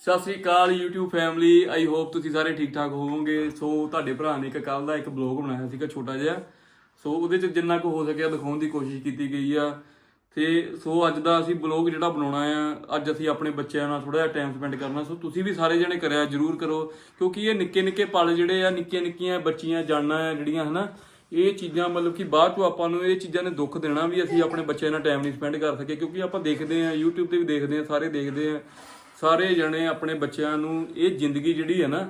ਸਤਿ ਸ੍ਰੀ ਅਕਾਲ YouTube ਫੈਮਿਲੀ ਆਈ ਹੋਪ ਤੁਸੀਂ ਸਾਰੇ ਠੀਕ ਠਾਕ ਹੋਵੋਗੇ। ਸੋ ਤੁਹਾਡੇ ਭਰਾ ਨੇ ਇੱਕ ਕੱਲ ਦਾ ਇੱਕ ਬਲੌਗ ਬਣਾਇਆ ਸੀਗਾ ਛੋਟਾ ਜਿਹਾ। ਸੋ ਉਹਦੇ ਚ ਜਿੰਨਾ ਕੁ ਹੋ ਸਕਿਆ ਦਿਖਾਉਣ ਦੀ ਕੋਸ਼ਿਸ਼ ਕੀਤੀ ਗਈ ਆ। ਤੇ ਸੋ ਅੱਜ ਦਾ ਅਸੀਂ ਬਲੌਗ ਜਿਹੜਾ ਬਣਾਉਣਾ ਆ, ਅੱਜ ਅਸੀਂ ਆਪਣੇ ਬੱਚਿਆਂ ਨਾਲ ਥੋੜਾ ਜਿਹਾ ਟਾਈਮ ਸਪੈਂਡ ਕਰਨਾ। ਸੋ ਤੁਸੀਂ ਵੀ ਸਾਰੇ ਜਣੇ ਕਰਿਆ ਜਰੂਰ ਕਰੋ, ਕਿਉਂਕਿ ਇਹ ਨਿੱਕੇ ਨਿੱਕੇ ਪਲ ਜਿਹੜੇ ਆ, ਨਿੱਕੀਆਂ ਨਿੱਕੀਆਂ ਬੱਚੀਆਂ ਜਾਨਾਂ ਆ ਜਿਹੜੀਆਂ, ਹਨਾ, ਇਹ ਚੀਜ਼ਾਂ ਮਤਲਬ ਕਿ ਬਾਅਦ ਚੋਂ ਆਪਾਂ ਨੂੰ ਇਹ ਚੀਜ਼ਾਂ ਨੇ ਦੁੱਖ ਦੇਣਾ ਵੀ ਅਸੀਂ ਆਪਣੇ ਬੱਚਿਆਂ ਨਾਲ ਟਾਈਮ ਨਹੀਂ ਸਪੈਂਡ ਕਰ ਸਕੇ। ਕਿਉਂਕਿ ਆਪਾਂ ਦੇਖਦੇ ਆ, YouTube ਤੇ ਵੀ ਦੇਖਦੇ ਆ, ਸਾਰੇ ਦੇਖਦੇ ਆ। ਸਾਰੇ ਜਣੇ ਆਪਣੇ ਬੱਚਿਆਂ ਨੂੰ ਇਹ ਜ਼ਿੰਦਗੀ ਜਿਹੜੀ ਹੈ ਨਾ,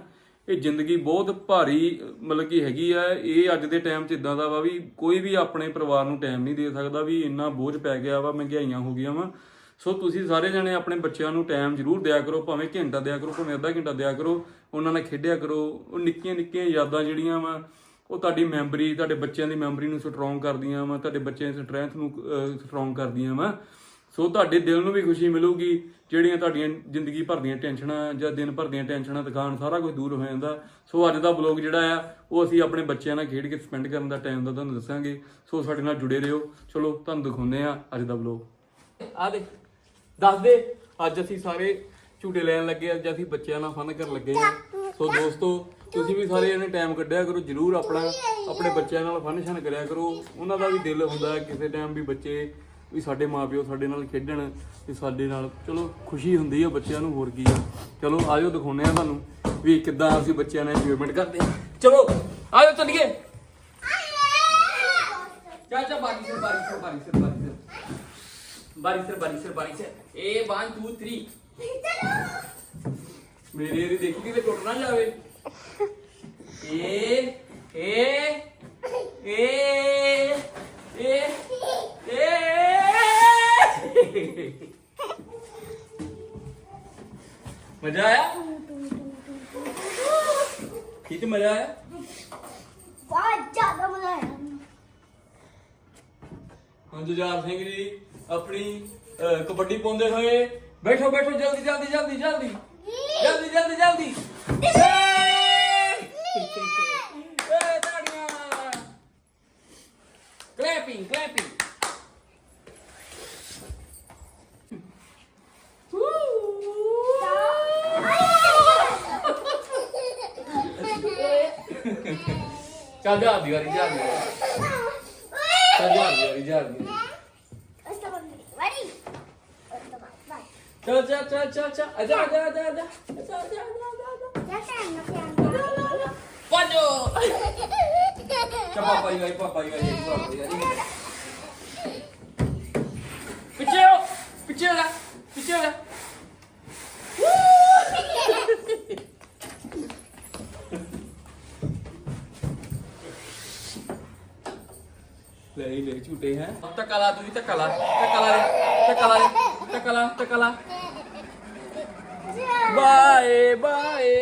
ਇਹ ਜ਼ਿੰਦਗੀ ਬਹੁਤ ਭਾਰੀ, ਮਤਲਬ ਕਿ ਹੈਗੀ ਆ। ਇਹ ਅੱਜ ਦੇ ਟਾਈਮ 'ਚ ਇਦਾਂ ਦਾ ਵਾ ਵੀ ਕੋਈ ਵੀ ਆਪਣੇ ਪਰਿਵਾਰ ਨੂੰ ਟਾਈਮ ਨਹੀਂ ਦੇ ਸਕਦਾ ਵੀ ਇੰਨਾ ਬੋਝ ਪੈ ਗਿਆ ਵਾ, ਮਹਿੰਗਾਈਆਂ ਹੋ ਗਈਆਂ ਵਾ। ਸੋ ਤੁਸੀਂ ਸਾਰੇ ਜਣੇ ਆਪਣੇ ਬੱਚਿਆਂ ਨੂੰ ਟਾਈਮ ਜ਼ਰੂਰ ਦਿਆ ਕਰੋ, ਭਾਵੇਂ ਘੰਟਾ ਦਿਆ ਕਰੋ, ਭਾਵੇਂ ਅੱਧਾ ਘੰਟਾ ਦਿਆ ਕਰੋ, ਉਹਨਾਂ ਨਾਲ ਖੇਡਿਆ ਕਰੋ। ਉਹ ਨਿੱਕੀਆਂ ਨਿੱਕੀਆਂ ਯਾਦਾਂ ਜਿਹੜੀਆਂ ਵਾ, ਉਹ ਤੁਹਾਡੀ ਮੈਮਰੀ ਤੁਹਾਡੇ ਬੱਚਿਆਂ ਦੀ ਮੈਮਰੀ ਨੂੰ ਸਟਰੋਂਗ ਕਰਦੀਆਂ ਵਾ, ਤੁਹਾਡੇ ਬੱਚਿਆਂ ਦੀ ਸਟਰੈਂਥ ਨੂੰ ਸਟਰੋਂਗ ਕਰਦੀਆਂ ਵਾ। ਸੋ ਤੁਹਾਡੇ ਦਿਲ ਨੂੰ ਵੀ ਖੁਸ਼ੀ ਮਿਲੂਗੀ, ਜਿਹੜੀਆਂ ਤੁਹਾਡੀਆਂ ਜ਼ਿੰਦਗੀ ਭਰ ਦੀਆਂ ਟੈਨਸ਼ਨਾਂ ਜਾਂ ਦਿਨ ਭਰ ਦੀਆਂ ਟੈਨਸ਼ਨਾਂ ਥਕਾਨ ਸਾਰਾ ਕੁਝ ਦੂਰ ਹੋ ਜਾਂਦਾ। ਸੋ ਅੱਜ ਦਾ ਬਲੌਗ ਜਿਹੜਾ ਆ, ਉਹ ਅਸੀਂ ਆਪਣੇ ਬੱਚਿਆਂ ਨਾਲ ਖੇਡ ਕੇ ਸਪੈਂਡ ਕਰਨ ਦਾ ਟਾਈਮ ਦਾ ਤੁਹਾਨੂੰ ਦੱਸਾਂਗੇ। ਸੋ ਸਾਡੇ ਨਾਲ ਜੁੜੇ ਰਹੋ। ਚਲੋ, ਤੁਹਾਨੂੰ ਦਿਖਾਉਂਦੇ ਆ ਅੱਜ ਦਾ ਬਲੌਗ ਆ ਦੇ ਦੱਸ ਦੇ, ਅੱਜ ਅਸੀਂ ਸਾਰੇ ਝੂਟੇ ਲੈਣ ਲੱਗੇ ਅੱਜ ਅਸੀਂ ਬੱਚਿਆਂ ਨਾਲ ਫਨ ਕਰਨ ਲੱਗੇ ਆ। ਸੋ ਦੋਸਤੋ, ਤੁਸੀਂ ਵੀ ਸਾਰੇ ਇਹਨੇ ਟਾਈਮ ਕੱਢਿਆ ਕਰੋ, ਜਰੂਰ ਆਪਣਾ, ਆਪਣੇ ਬੱਚਿਆਂ ਨਾਲ ਫਨ-ਸ਼ਨ ਕਰਿਆ ਕਰੋ। ਉਹਨਾਂ ਦਾ ਵੀ ਦਿਲ ਹੁੰਦਾ, ਕਿਸੇ ਟਾਈਮ ਵੀ ਬੱਚੇ ਵੀ ਸਾਡੇ ਮਾਪਿਓ ਸਾਡੇ ਨਾਲ ਖੇਡਣ ਤੇ ਸਾਡੇ ਨਾਲ, ਚਲੋ, ਖੁਸ਼ੀ ਹੁੰਦੀ ਆ ਬੱਚਿਆਂ ਨੂੰ, ਹੋਰ ਕੀ ਆ। ਚਲੋ, ਆਜੋ ਦਿਖਾਉਂਦੇ ਆ ਤੁਹਾਨੂੰ ਵੀ ਕਿੱਦਾਂ ਅਸੀਂ ਬੱਚਿਆਂ ਨਾਲ ਇੰਜੋਇਮੈਂਟ ਕਰਦੇ ਆ। ਚਲੋ, ਆਜੋ ਚੱਲੀਏ। ਚੱਲ ਬਾਰੀ ਸੇ ਬਾਰੀ ਸੇ ਬਾਰੀ ਸੇ ਬਾਰੀ ਸੇ ਬਾਰੀ ਸੇ ਬਾਰੀ ਸੇ ਬਾਰੀ ਸੇ ਏ 1 2 3 ਮੇਰੀ ਇਹਦੀ ਦੇਖੀ ਕਿਤੇ ਟੁੱਟ ਨਾ ਜਾਵੇ। ਏ ਏ ਏ ਏ ਮਜ਼ਾ ਆਇਆ ਖੀਚ ਮਜ਼ਾ ਆਇਆ ਬਹੁਤ ਜ਼ਿਆਦਾ ਮਜ਼ਾ ਆਇਆ ਹਾਂ ਜੁਝਾਰ ਸਿੰਘ ਜੀ ਆਪਣੀ ਅਹ, ਕਬੱਡੀ ਪਾਉਂਦੇ ਹੋਏ ਬੈਠੋ ਬੈਠੋ ਜਲਦੀ ਜਲਦੀ ਜਲਦੀ ਜਲਦੀ ਜਲਦੀ ਜਲਦੀ ਜਲਦੀ ਏ ਤਾੜੀਆਂ ਕਲੈਪਿੰਗ ਕਲੈਪਿੰਗ ਚੱਲ ਜਾ ਦੀ ਵਾਰੀ ਜਾ ਦੀ ਚੱਲ ਜਾ ਦੀ ਵਾਰੀ ਜਾ ਦੀ ਚੱਲ ਚੱਲ ਚੱਲ ਚੱਲ ਚੱਲ ਆਜਾ ਆਜਾ ਆਜਾ ਆਜਾ ਆਜਾ ਆਜਾ ਆਜਾ ਪਾਜੋ ਚੱਲ ਪਾਪਾ ਜੀ ਗਈ ਪਾਪਾ ਜੀ ਗਈ ਪਾਪਾ ਜੀ ਗਈ ਪਿੱਛੇ ਹੋ ਪਿੱਛੇ ਹੋ ਜਾ ਪਿੱਛੇ ਹੋ ਜਾ ਲੈ ਹੀ ਲੈ ਝੂਟੇ ਹੈ। ਧੱਕਾ ਲਾ ਤੂੰ ਵੀ ਧੱਕਾ ਲਾ ਧੱਕਾ ਲਾ ਧੱਕਾ ਲਾ ਧੱਕਾ ਲਾ ਧੱਕਾ ਲਾ। Bye bye.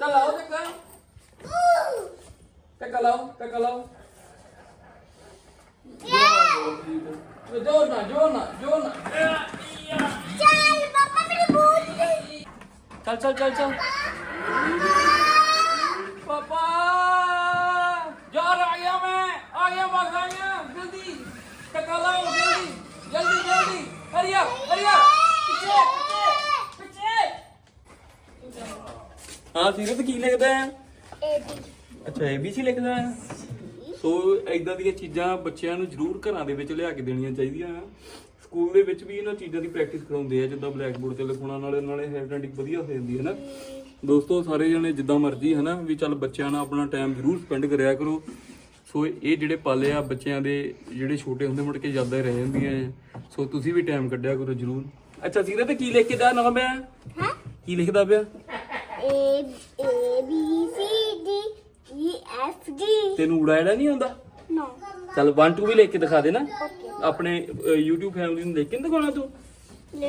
ਚੱਲ ਧੱਕਾ। ਧੱਕਾ ਲਾਓ ਧੱਕਾ ਲਾਓ। ਜੋ ਨਾ ਜੋ ਨਾ ਜੋ ਨਾ ਚੱਲ ਚੱਲ ਚੱਲ ਚੱਲ। ਪਾਪਾ ਯਾਰ ਆ ਮੈਂ, ਆ ਗਿਆ ਬਸ ਆ ਗਿਆ ਟਕਾ ਲਾਓ ਜਲਦੀ ਜਲਦੀ ਜਲਦੀ। ਹਰੀ ਅਪ ਹਰੀ ਅਪ ਪਿੱਛੇ ਪਿੱਛੇ ਪਿੱਛੇ। ਹਾਂ ਸੀਰਤ ਕੀ ਲਿਖਦਾ ਹੈ? ਅੱਛਾ ਏਬੀਸੀ ਲਿਖਦਾ ਹੈ? ਸੋ ਐਦਾਂ ਦੀਆਂ ਚੀਜ਼ਾਂ ਬੱਚਿਆਂ ਨੂੰ ਜ਼ਰੂਰ ਘਰਾਂ ਦੇ ਵਿੱਚ ਲਿਆ ਕੇ ਦੇਣੀਆਂ ਚਾਹੀਦੀਆਂ ਆ। ਸਕੂਲ ਦੇ ਵਿੱਚ ਵੀ ਇਹਨਾਂ ਚੀਜ਼ਾਂ ਦੀ ਪ੍ਰੈਕਟਿਸ ਕਰਾਉਂਦੇ ਆ ਜਿੱਦਾਂ ਬਲੈਕ ਬੋਰਡ ਤੇ ਲਿਖਣਾ ਨਾਲੇ ਨਾਲੇ ਹੈਂਡਰਾਈਟਿੰਗ ਵਧੀਆ ਹੋ ਜਾਂਦੀ ਹੈ ਨਾ। ਦੋਸਤੋ ਸਾਰੇ ਜਣੇ ਜਿੱਦਾਂ ਮਰਜ਼ੀ ਹੈ ਨਾ ਵੀ ਚੱਲ ਬੱਚਿਆਂ ਨਾਲ ਆਪਣਾ ਟਾਈਮ ਜ਼ਰੂਰ ਸਪੈਂਡ ਕਰਿਆ ਕਰੋ। ਸੋ ਇਹ ਜਿਹੜੇ ਪਲ ਆ ਬੱਚਿਆਂ ਦੇ ਜਿਹੜੇ ਛੋਟੇ ਹੁੰਦੇ ਮੁੜ ਕੇ ਯਾਦਾਂ ਰਹਿ ਜਾਂਦੀਆਂ ਆ। ਸੋ ਤੁਸੀਂ ਵੀ ਟਾਈਮ ਕੱਢਿਆ ਕਰੋ ਜ਼ਰੂਰ। ਅੱਛਾ ਸੀਰਤ ਕੀ ਲਿਖ ਕੇ ਦਾ ਨਾਮ ਹੈ ਹਾਂ? ਕੀ ਲਿਖਦਾ ਪਿਆ? A A B C D E F G ਤੈਨੂੰ ਉੜਾਇੜਾ ਨਹੀਂ ਆਉਂਦਾ? No. ਚੱਲ 1 2 ਵੀ ਲਿਖ ਕੇ ਦਿਖਾ ਦੇ ਨਾ. ਆਪਣੇ ਅਹ, YouTube ਫੈਮਿਲੀ ਨੂੰ ਲਿਖ ਕੇ ਨੀ ਦਿਖਾਉਣਾ ਤੂੰ?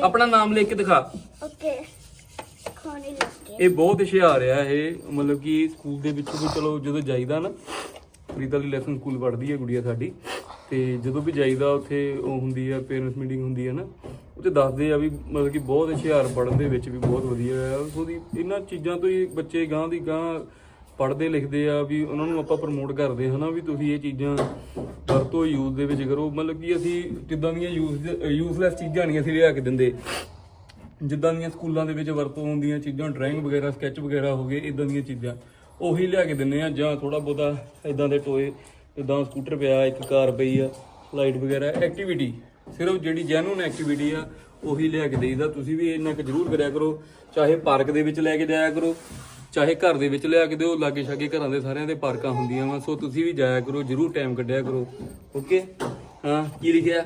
ਆਪਣਾ ਨਾਮ ਲਿਖ ਕੇ ਦਿਖਾ. ਖਾਣੇ ਲੱਗੇ। ਇਹ ਬਹੁਤ ਹੁਸ਼ਿਆਰ ਆ ਇਹ। ਮਤਲਬ ਕਿ ਸਕੂਲ ਦੇ ਵਿੱਚ ਵੀ ਚਲੋ ਜਦੋਂ ਜਾਈਦਾ ਨਾ ਪ੍ਰੀਤਾ ਦੀ ਲੈਸਨ ਸਕੂਲ ਪੜ੍ਹਦੀ ਹੈ ਗੁੜੀਆ ਸਾਡੀ। ਤੇ ਜਦੋਂ ਵੀ ਜਾਈਦਾ ਉੱਥੇ ਉਹ ਹੁੰਦੀ ਆ ਪੇਰੈਂਟਸ ਮੀਟਿੰਗ ਹੁੰਦੀ ਹੈ ਨਾ ਉੱਥੇ ਦੱਸਦੇ ਆ ਵੀ ਮਤਲਬ ਕਿ ਬਹੁਤ ਹੁਸ਼ਿਆਰ ਪੜ੍ਹਨ ਦੇ ਵਿੱਚ ਵੀ ਬਹੁਤ ਵਧੀਆ ਆ। ਉਹਦੀ ਇਹਨਾਂ ਚੀਜ਼ਾਂ ਤੋਂ ਹੀ ਬੱਚੇ ਗਾਂ ਦੀ ਗਾਂ ਪੜ੍ਹਦੇ ਲਿਖਦੇ ਆ ਵੀ ਉਹਨਾਂ ਨੂੰ ਆਪਾਂ ਪ੍ਰਮੋਟ ਕਰਦੇ ਹਨਾ, ਵੀ ਤੁਸੀਂ ਇਹ ਚੀਜ਼ਾਂ ਵਰਤੋ ਯੂਜ਼ ਦੇ ਵਿੱਚ ਕਰੋ। ਮਤਲਬ ਕਿ ਅਸੀਂ ਜਿੱਦਾਂ ਦੀਆਂ ਯੂਜ਼ ਯੂਜ਼ਲੈਸ ਚੀਜ਼ਾਂ ਨਹੀਂ ਅਸੀਂ ਲਿਆ ਕੇ ਦਿੰਦੇ। ਜਿੱਦਾਂ ਦੀਆਂ ਸਕੂਲਾਂ ਦੇ ਵਿੱਚ ਵਰਤੋਂ ਹੁੰਦੀਆਂ ਚੀਜ਼ਾਂ ਡਰਾਇੰਗ ਵਗੈਰਾ ਸਕੈਚ ਵਗੈਰਾ ਹੋ ਗਏ ਇਦਾਂ ਦੀਆਂ ਚੀਜ਼ਾਂ। ਉਹੀ ਲਿਆ ਕੇ ਦਿੰਨੇ ਆ ਜਾਂ ਥੋੜਾ ਬਹੁਤਾ ਇਦਾਂ ਦੇ ਟੋਏ ਇਦਾਂ ਸਕੂਟਰ ਪਿਆ ਇੱਕ ਕਾਰ ਪਈ ਆ ਲਾਈਟ ਵਗੈਰਾ ਐਕਟੀਵਿਟੀ ਸਿਰਫ ਜਿਹੜੀ ਜੈਨੂਨ ਐਕਟੀਵਿਟੀ ਆ ਉਹੀ ਲਿਆ ਕੇ ਦੇਈਦਾ। ਤੁਸੀਂ ਵੀ ਇੰਨਾ ਕੁ ਜ਼ਰੂਰ ਕਰਿਆ ਕਰੋ ਚਾਹੇ ਪਾਰਕ ਦੇ ਵਿੱਚ ਲੈ ਕੇ ਜਾਇਆ ਕਰੋ ਚਾਹੇ ਘਰ ਦੇ ਵਿੱਚ ਲਿਆ ਕੇ ਦਿਓ ਲਾਗੇ ਛਾਗੇ ਘਰਾਂ ਦੇ ਸਾਰਿਆਂ ਦੇ ਪਾਰਕਾਂ ਹੁੰਦੀਆਂ ਵਾ ਸੋ ਤੁਸੀਂ ਵੀ ਜਾਇਆ ਕਰੋ ਜ਼ਰੂਰ ਟਾਈਮ ਕੱਢਿਆ ਕਰੋ। ਓਕੇ ਹਾਂ ਕੀ ਲਿਖਿਆ?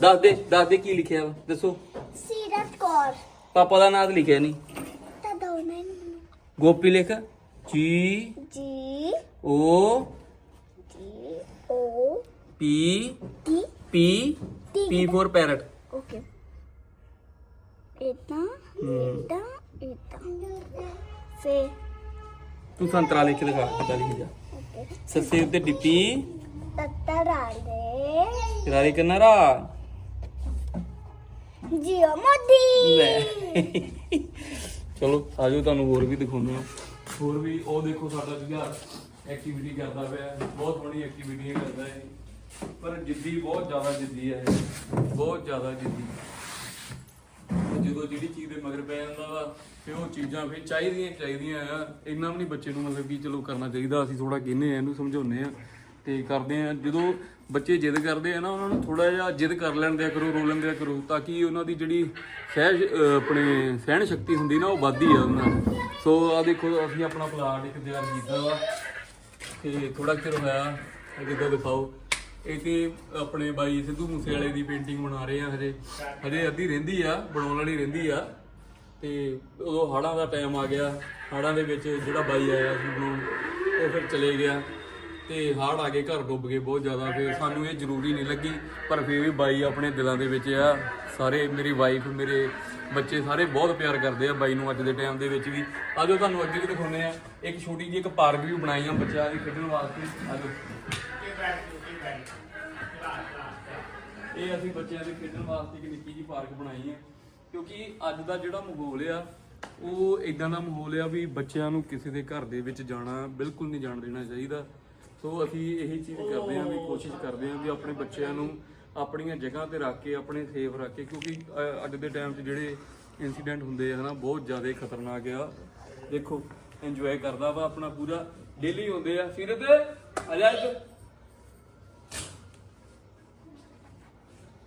ਦੱਸ ਦੇ ਦੱਸ ਦੇ ਕੀ ਲਿਖਿਆ ਵਾ ਦੱਸੋ। ਸੀਰਤ ਕੌਰ। ਪਾਪਾ ਦਾ ਨਾਮ ਲਿਖਿਆ ਨਹੀਂ। ਤਾਂ ਦੋ ਨੇ। ਗੋਪੀ ਲਿਖ? ਜੀ ਜੀ ਓ ਜੀ ਓ ਪੀ ਟੀ ਪੀ ਪੀ ਫॉर ਪੈਰਟ ਓਕੇ ਇਦਾਂ ਇਦਾਂ ਇਦਾਂ ਫੇ ਤੂੰ ਸੰਤਰਾ ਲਿਖ ਦਿਖਾ ਕਿੱਦਾਂ ਲਿਖੀ ਜਾ। ਸੱਸੇ ਉੱਤੇ ਡਿੱਪੀ ਤੱਤਾ ਰਾਲੇ ਰਾਰੇ ਕਿਨਾਰਾ ਜੀਓ ਮੋਦੀ। ਚਲੋ ਆਜੋ ਤੁਹਾਨੂੰ ਹੋਰ ਵੀ ਦਿਖਾਉਂਦੇ ਆ ਹੋਰ ਵੀ ਉਹ ਦੇਖੋ ਸਾਡਾ ਜੁਝਾਰ ਐਕਟੀਵਿਟੀ ਕਰਦਾ ਪਿਆ। ਬਹੁਤ ਬੜੀ ਐਕਟੀਵਿਟੀਆਂ ਕਰਦਾ ਹੈ ਪਰ ਜਿੱਦੀ ਬਹੁਤ ਜ਼ਿਆਦਾ ਜਿੱਦੀ ਹੈ ਬਹੁਤ ਜ਼ਿਆਦਾ ਜਿੱਦੀ। ਜਦੋਂ ਜਿਹੜੀ ਚੀਜ਼ ਦੇ ਮਗਰ ਪੈ ਜਾਂਦਾ ਵਾ ਤੇ ਉਹ ਚੀਜ਼ਾਂ ਫਿਰ ਚਾਹੀਦੀਆਂ ਚਾਹੀਦੀਆਂ ਆ। ਇੰਨਾ ਵੀ ਨਹੀਂ ਬੱਚੇ ਨੂੰ ਮਤਲਬ ਕਿ ਚਲੋ ਕਰਨਾ ਚਾਹੀਦਾ, ਅਸੀਂ ਥੋੜਾ ਕਹਿੰਨੇ ਆ ਇਹਨੂੰ ਸਮਝਾਉਂਦੇ ਆ ਤੇ ਕਰਦੇ ਆ ਜਦੋਂ ਬੱਚੇ ਜਿੱਦ ਕਰਦੇ ਆ ਨਾ, ਉਹਨਾਂ ਨੂੰ ਥੋੜਾ ਜਿਹਾ ਜਿੱਦ ਕਰ ਲੈਣ ਦਿਆ ਕਰੋ, ਰੋ ਲੈਣ ਦਿਆ ਕਰੋ, ਤਾਂ ਕਿ ਉਹਨਾਂ ਦੀ ਜਿਹੜੀ ਸਹਿ ਅਹ ਆਪਣੇ ਸਹਿਣ ਸ਼ਕਤੀ ਹੁੰਦੀ ਨਾ, ਉਹ ਵੱਧਦੀ ਆ ਉਹਨਾਂ ਨਾਲ। ਸੋ ਆ ਦੇਖੋ, ਅਸੀਂ ਆਪਣਾ ਪਲਾਟ ਇੱਕ ਤਿਆਰ ਕੀਤਾ ਵਾ ਤੇ ਥੋੜਾ ਚਿਰ ਹੋਇਆ, ਇਹ ਕਿੱਦਾਂ ਦਿਖਾਓ। ਇਹ ਤੇ ਆਪਣੇ ਬਾਈ ਸਿੱਧੂ ਮੂਸੇ ਵਾਲੇ ਦੀ ਪੇਂਟਿੰਗ ਬਣਾ ਰਹੇ ਆ ਹਜੇ। ਹਜੇ ਅੱਧੀ ਰਹਿੰਦੀ ਆ, ਬਣਾਉਣ ਵਾਲੀ ਰਹਿੰਦੀ ਆ। ਤੇ ਉਦੋਂ ਹਾੜਾਂ ਦਾ ਟਾਈਮ ਆ ਗਿਆ। ਹਾੜਾਂ ਦੇ ਵਿੱਚ ਜਿਹੜਾ ਬਾਈ ਆਇਆ ਸੀ ਬਣਾਉਣ, ਉਹ ਫਿਰ ਚਲੇ ਗਿਆ। ਤੇ ਹਾੜ ਆ ਗਏ ਘਰ ਡੁੱਬ ਗਏ ਬਹੁਤ ਜ਼ਿਆਦਾ, ਫਿਰ ਸਾਨੂੰ ਇਹ ਜ਼ਰੂਰੀ ਨਹੀਂ ਲੱਗੀ, ਪਰ ਫਿਰ ਵੀ ਬਾਈ ਆਪਣੇ ਦਿਲਾਂ ਦੇ ਵਿੱਚ ਆ। ਸਾਰੇ ਮੇਰੀ ਵਾਈਫ ਮੇਰੇ ਬੱਚੇ ਸਾਰੇ ਬਹੁਤ ਪਿਆਰ ਕਰਦੇ ਆ ਬਾਈ ਨੂੰ ਅੱਜ ਦੇ ਟਾਈਮ ਦੇ ਵਿੱਚ ਵੀ। ਆਜੋ ਤੁਹਾਨੂੰ ਅੱਗੇ ਵੀ ਦਿਖਾਉਂਦੇ ਆ। ਇੱਕ ਛੋਟੀ ਜਿਹੀ ਇੱਕ ਪਾਰਕ ਵੀ ਬਣਾਈ ਆ ਬੱਚਿਆਂ ਦੀ ਖੇਡਣ ਵਾਸਤੇ। ਆਜੋ। ਇਹ ਅਸੀਂ ਬੱਚਿਆਂ ਦੇ ਖੇਡਣ ਵਾਸਤੇ ਇੱਕ ਨਿੱਕੀ ਜਿਹੀ ਪਾਰਕ ਬਣਾਈ ਹੈ ਕਿਉਂਕਿ ਅੱਜ ਦਾ ਜਿਹੜਾ ਮਾਹੌਲ ਆ, ਉਹ ਇਦਾਂ ਦਾ ਮਾਹੌਲ ਆ ਵੀ ਬੱਚਿਆਂ ਨੂੰ ਕਿਸੇ ਦੇ ਘਰ ਦੇ ਵਿੱਚ ਜਾਣਾ ਬਿਲਕੁਲ ਨਹੀਂ ਜਾਣ ਦੇਣਾ ਚਾਹੀਦਾ। ਸੋ ਅਸੀਂ ਇਹੀ ਚੀਜ਼ ਕਰਦੇ ਹਾਂ ਵੀ ਕੋਸ਼ਿਸ਼ ਕਰਦੇ ਹਾਂ ਵੀ ਆਪਣੇ ਬੱਚਿਆਂ ਨੂੰ ਆਪਣੀਆਂ ਜਗ੍ਹਾ ਤੇ ਰੱਖ ਕੇ ਆਪਣੇ ਸੇਫ ਰੱਖ ਕੇ ਕਿਉਂਕਿ ਅ, ਅੱਜ ਦੇ ਟਾਈਮ 'ਚ ਜਿਹੜੇ ਇਨਸੀਡੈਂਟ ਹੁੰਦੇ ਆ ਹਨਾ ਬਹੁਤ ਜ਼ਿਆਦਾ ਖਤਰਨਾਕ ਆ। ਦੇਖੋ ਇੰਜੋਏ ਕਰਦਾ ਵਾ ਆਪਣਾ ਪੂਰਾ। ਡੇਲੀ ਹੁੰਦੇ ਆ। ਸਿਰਤ ਆ ਜਾ ਇੱਧਰ।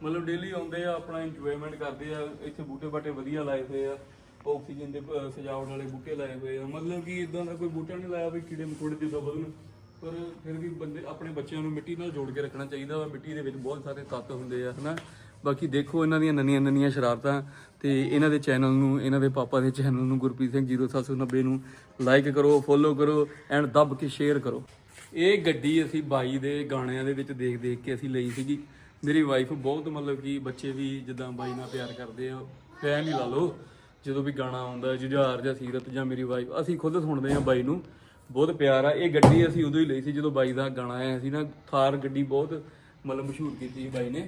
ਮਤਲਬ ਡੇਲੀ ਆਉਂਦੇ ਆ ਆਪਣਾ ਇੰਜੋਇਮੈਂਟ ਕਰਦੇ ਆ। ਇੱਥੇ ਬੂਟੇ ਬਾਟੇ ਵਧੀਆ ਲਾਏ ਹੋਏ ਆ। ਆਕਸੀਜਨ ਦੇ ਅਹ, ਸਜਾਵਟ ਵਾਲੇ ਬੂਟੇ ਲਾਏ ਹੋਏ ਆ। ਮਤਲਬ ਕਿ ਇਦਾਂ ਦਾ ਕੋਈ ਬੂਟਾ ਨਹੀਂ ਲਾਇਆ ਵੀ ਕੀੜੇ ਮਕੌੜੇ ਜਿੱਦਾਂ ਵਧਣ ਪਰ ਫਿਰ ਵੀ ਬੰਦੇ ਆਪਣੇ ਬੱਚਿਆਂ ਨੂੰ ਮਿੱਟੀ ਨਾਲ ਜੋੜ ਕੇ ਰੱਖਣਾ ਚਾਹੀਦਾ ਵਾ। ਮਿੱਟੀ ਦੇ ਵਿੱਚ ਬਹੁਤ ਸਾਰੇ ਤੱਤ ਹੁੰਦੇ ਆ, ਹਨਾ? ਬਾਕੀ ਦੇਖੋ ਇਹਨਾਂ ਦੀਆਂ ਨੰਨੀਆਂ ਨੰਨੀਆਂ ਸ਼ਰਾਰਤਾਂ ਤੇ ਇਹਨਾਂ ਦੇ ਚੈਨਲ ਨੂੰ, ਇਹਨਾਂ ਦੇ ਪਾਪਾ ਦੇ ਚੈਨਲ ਨੂੰ, ਗੁਰਪ੍ਰੀਤ ਸਿੰਘ 0790 ਨੂੰ ਲਾਈਕ ਕਰੋ ਫੋਲੋ ਕਰੋ ਐਂਡ ਦੱਬ ਕੇ ਸ਼ੇਅਰ ਕਰੋ। ਇਹ ਗੱਡੀ ਅਸੀਂ ਬਾਈ ਦੇ ਗਾਣਿਆਂ ਦੇ ਵਿੱਚ ਦੇਖ ਦੇਖ ਕੇ ਅਸੀਂ ਲਈ ਸੀਗੀ। ਮੇਰੀ ਵਾਈਫ ਬਹੁਤ ਮਤਲਬ ਕਿ ਬੱਚੇ ਵੀ ਜਿੱਦਾਂ ਬਾਈ ਨਾਲ ਪਿਆਰ ਕਰਦੇ ਆ ਫੈਨ ਹੀ ਲਾ ਲਓ। ਜਦੋਂ ਵੀ ਗਾਣਾ ਆਉਂਦਾ, ਜੁਝਾਰ ਜਾਂ ਸੀਰਤ ਜਾਂ ਮੇਰੀ ਵਾਈਫ ਅਸੀਂ ਖੁਦ ਸੁਣਦੇ ਆ ਬਾਈ ਨੂੰ। ਬਹੁਤ ਪਿਆਰ ਆ। ਇਹ ਗੱਡੀ ਅਸੀਂ ਉਦੋਂ ਹੀ ਲਈ ਸੀ ਜਦੋਂ ਬਾਈ ਦਾ ਗਾਣਾ ਆਇਆ ਸੀ ਨਾ। ਥਾਰ ਗੱਡੀ ਬਹੁਤ ਮਤਲਬ ਮਸ਼ਹੂਰ ਕੀਤੀ ਸੀ ਬਾਈ ਨੇ।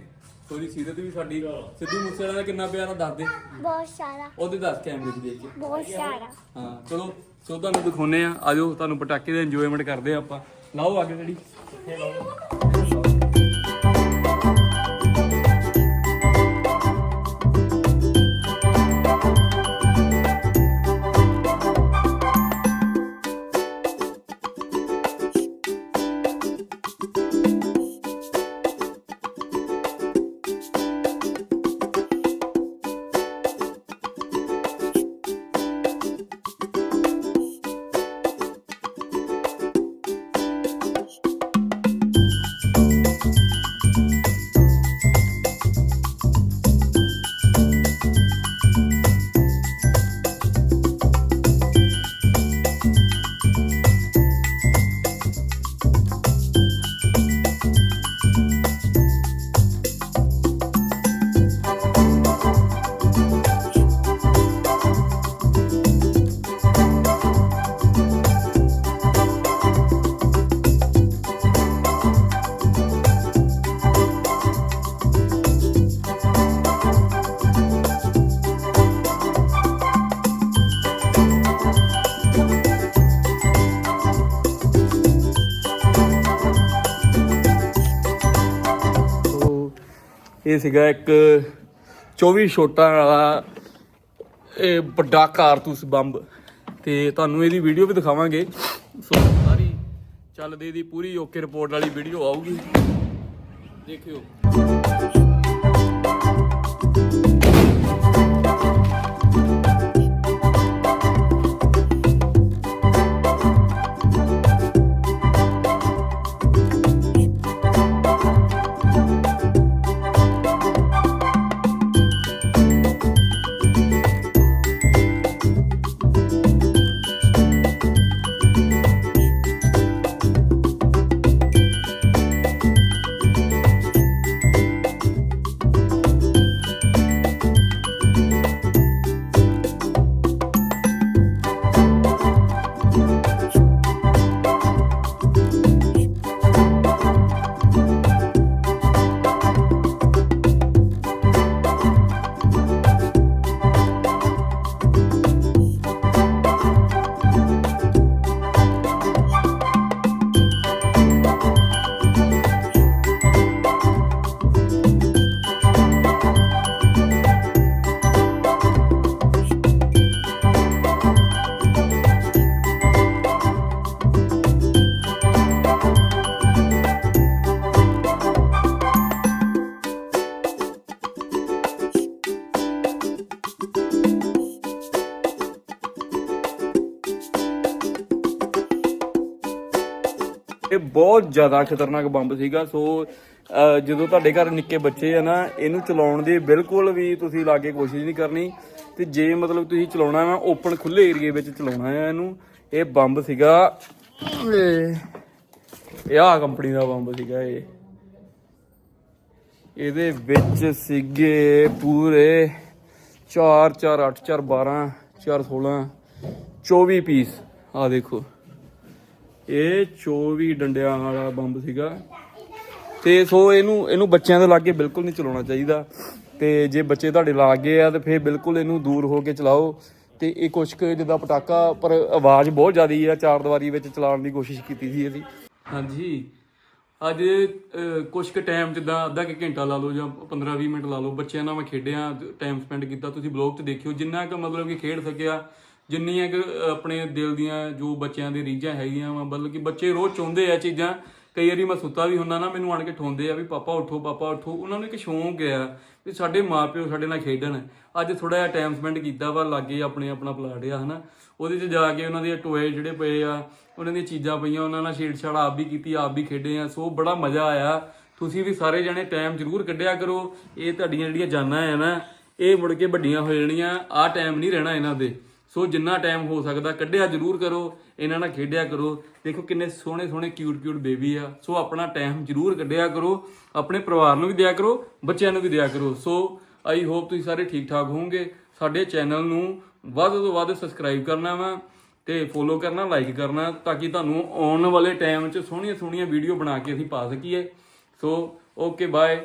ਸੋ ਇਹਦੀ ਸੀਰਤ ਵੀ ਸਾਡੀ ਸਿੱਧੂ ਮੂਸੇਵਾਲਾ ਦਾ ਕਿੰਨਾ ਪਿਆਰ ਆ ਦੱਸ ਦੇ। ਬਹੁਤ ਸਾਰਾ। ਉਹਦੇ ਦੱਸ ਕੈਮਰੇ 'ਚ ਦੇਖ ਕੇ। ਬਹੁਤ ਸਾਰਾ। ਹਾਂ ਚਲੋ ਸੋ ਤੁਹਾਨੂੰ ਦਿਖਾਉਨੇ ਆ ਆਜੋ ਤੁਹਾਨੂੰ ਪਟਾਕੇ ਦਾ ਇੰਜੋਇਮੈਂਟ ਕਰਦੇ ਆ ਆਪਾਂ। ਲਾਓ ਅੱਗੇ ਜਿਹੜੀ। ਇਹ ਸੀਗਾ ਇੱਕ 24 ਛੋਟਾਂ ਵਾਲਾ, ਇਹ ਵੱਡਾ ਕਾਰਤੂਸ ਬੰਬ। ਤੇ ਤੁਹਾਨੂੰ ਇਹਦੀ ਵੀਡੀਓ ਵੀ ਦਿਖਾਵਾਂਗੇ। ਸੋ ਸਾਰੀ ਚੱਲਦੇ ਇਹਦੀ ਪੂਰੀ ਓਕੇ ਰਿਪੋਰਟ ਵਾਲੀ ਵੀਡੀਓ ਆਊਗੀ। ਦੇਖਿਓ। ਬਹੁਤ ਜ਼ਿਆਦਾ ਖਤਰਨਾਕ ਬੰਬ ਸੀਗਾ, ਸੋ ਜਦੋਂ ਤੁਹਾਡੇ ਘਰ ਨਿੱਕੇ ਬੱਚੇ ਆ ਨਾ, ਇਹਨੂੰ ਚਲਾਉਣ ਦੀ ਬਿਲਕੁਲ ਵੀ ਤੁਸੀਂ ਲਾਗੇ ਕੋਸ਼ਿਸ਼ ਨਹੀਂ ਕਰਨੀ। ਤੇ ਜੇ ਮਤਲਬ ਤੁਸੀਂ ਚਲਾਉਣਾ ਵਾ ਓਪਨ ਖੁੱਲੇ ਏਰੀਏ ਵਿੱਚ ਚਲਾਉਣਾ ਹੈ ਇਹਨੂੰ, ਇਹ ਬੰਬ ਸੀਗਾ ਇਹ ਇਹ ਆ ਕੰਪਨੀ ਦਾ ਬੰਬ ਸੀਗਾ ਇਹ। ਇਹਦੇ ਵਿੱਚ ਸੀਗੇ ਪੂਰੇ 4 4 8 4 12 4 16 24 ਪੀਸ। ਆ ਦੇਖੋ। ਇਹ 24 ਡੰਡਿਆਂ ਵਾਲਾ ਬੰਬ ਸੀਗਾ। ਤੇ ਸੋ ਇਹਨੂੰ ਇਹਨੂੰ ਬੱਚਿਆਂ ਦੇ ਲਾਗੇ ਬਿਲਕੁਲ ਨਹੀਂ ਚਲਾਉਣਾ ਚਾਹੀਦਾ। ਤੇ ਜੇ ਬੱਚੇ ਤੁਹਾਡੇ ਲਾਗੇ ਆ, ਤੇ ਫਿਰ ਬਿਲਕੁਲ ਇਹਨੂੰ ਦੂਰ ਹੋ ਕੇ ਚਲਾਓ। ਤੇ ਇਹ ਕੁਛ ਕੁ ਜਿੱਦਾਂ ਪਟਾਕਾ, ਪਰ ਆਵਾਜ਼ ਬਹੁਤ ਜ਼ਿਆਦੀ ਆ, ਚਾਰ ਦੀਵਾਰੀ ਵਿੱਚ ਚਲਾਉਣ ਦੀ ਕੋਸ਼ਿਸ਼ ਕੀਤੀ ਸੀ ਅਸੀਂ ਹਾਂਜੀ। ਅੱਜ ਕੁਛ ਕੁ ਟਾਈਮ ਜਿੱਦਾਂ ਅੱਧਾ ਕੁ ਘੰਟਾ ਲਾ ਲਓ ਜਾਂ 15 20 ਮਿੰਟ ਲਾ ਲਓ, ਬੱਚਿਆਂ ਨਾਲ ਮੈਂ ਖੇਡਿਆ ਟਾਈਮ ਸਪੈਂਡ ਕੀਤਾ। ਤੁਸੀਂ ਬਲੌਗ ਤੇ ਦੇਖਿਓ, ਜਿੰਨਾ ਕੁ ਮਤਲਬ ਕਿ ਖੇਡ ਸਕਿਆ ਜਿੰਨੀਆਂ ਕਿ ਆਪਣੇ ਦਿਲ ਦੀਆਂ ਜੋ ਬੱਚਿਆਂ ਦੇ ਰੀਝਾਂ ਹੈਗੀਆਂ ਵਾ, ਮਤਲਬ ਕਿ ਬੱਚੇ ਰੋਜ਼ ਚਾਹੁੰਦੇ ਆ ਚੀਜ਼ਾਂ। ਕਈ ਵਾਰੀ ਮੈਂ ਸੁੱਤਾ ਵੀ ਹੁੰਦਾ ਨਾ, ਮੈਨੂੰ ਆਣ ਕੇ ਠਾਉਂਦੇ ਆ ਵੀ, ਪਾਪਾ ਉੱਠੋ ਪਾਪਾ ਉੱਠੋ। ਉਹਨਾਂ ਨੂੰ ਇੱਕ ਸ਼ੌਂਕ ਆ ਵੀ ਸਾਡੇ ਮਾਪਿਓ ਸਾਡੇ ਨਾਲ ਖੇਡਣ। ਅੱਜ ਥੋੜਾ ਜਿਹਾ ਟਾਈਮ ਸਪੈਂਡ ਕੀਤਾ ਵਾ, ਲਾਗੇ ਆਪਣੇ, ਆਪਣਾ ਪਲਾਟ ਆ, ਹਨਾ। ਉਹਦੇ 'ਚ ਜਾ ਕੇ ਉਹਨਾਂ ਦੇ ਟੋਏ ਜਿਹੜੇ ਪਏ ਆ, ਉਹਨਾਂ ਦੀਆਂ ਚੀਜ਼ਾਂ ਪਈਆਂ, ਉਹਨਾਂ ਨਾਲ ਛੇੜਛਾੜ ਆਪ ਵੀ ਕੀਤੀ, ਆਪ ਵੀ ਖੇਡੇ ਆ। ਸੋ ਬੜਾ ਮਜ਼ਾ ਆਇਆ। ਤੁਸੀਂ ਵੀ ਸਾਰੇ ਜਣੇ ਟਾਈਮ ਜ਼ਰੂਰ ਕੱਢਿਆ ਕਰੋ। ਇਹ ਤੁਹਾਡੀਆਂ ਜਿਹੜੀਆਂ ਜਾਨਾਂ ਆ ਨਾ, ਇਹ ਮੁੜ ਕੇ ਵੱਡੀਆਂ ਹੋ ਜਾਣੀਆਂ। ਆ ਟਾਈਮ ਨਹੀਂ ਰਹਿਣਾ ਇਹਨਾਂ ਦੇ। ਸੋ ਜਿੰਨਾ ਟਾਈਮ ਹੋ ਸਕਦਾ ਕੱਢਿਆ ਜ਼ਰੂਰ ਕਰੋ, ਇਹਨਾਂ ਨਾਲ ਖੇਡਿਆ ਕਰੋ। ਦੇਖੋ ਕਿੰਨੇ ਸੋਹਣੇ ਸੋਹਣੇ ਕਿਊਟ ਕਿਊਟ ਬੇਬੀ ਆ। ਸੋ ਆਪਣਾ ਟਾਈਮ ਜ਼ਰੂਰ ਕੱਢਿਆ ਕਰੋ, ਆਪਣੇ ਪਰਿਵਾਰ ਨੂੰ ਵੀ ਦਿਆ ਕਰੋ, ਬੱਚਿਆਂ ਨੂੰ ਵੀ ਦਿਆ ਕਰੋ। ਸੋ ਆਈ ਹੋਪ ਤੁਸੀਂ ਸਾਰੇ ਠੀਕ ਠਾਕ ਹੋਵੋਗੇ। ਸਾਡੇ ਚੈਨਲ ਨੂੰ ਵੱਧ ਤੋਂ ਵੱਧ ਸਬਸਕ੍ਰਾਈਬ ਕਰਨਾ ਵਾ ਤੇ ਫੋਲੋ ਕਰਨਾ ਲਾਈਕ ਕਰਨਾ, ਤਾਂ ਕਿ ਤੁਹਾਨੂੰ ਆਉਣ ਵਾਲੇ ਟਾਈਮ 'ਚ ਸੋਹਣੀਆਂ ਸੋਹਣੀਆਂ ਵੀਡੀਓ ਬਣਾ ਕੇ ਅਸੀਂ ਪਾ ਸਕੀਏ। So okay bye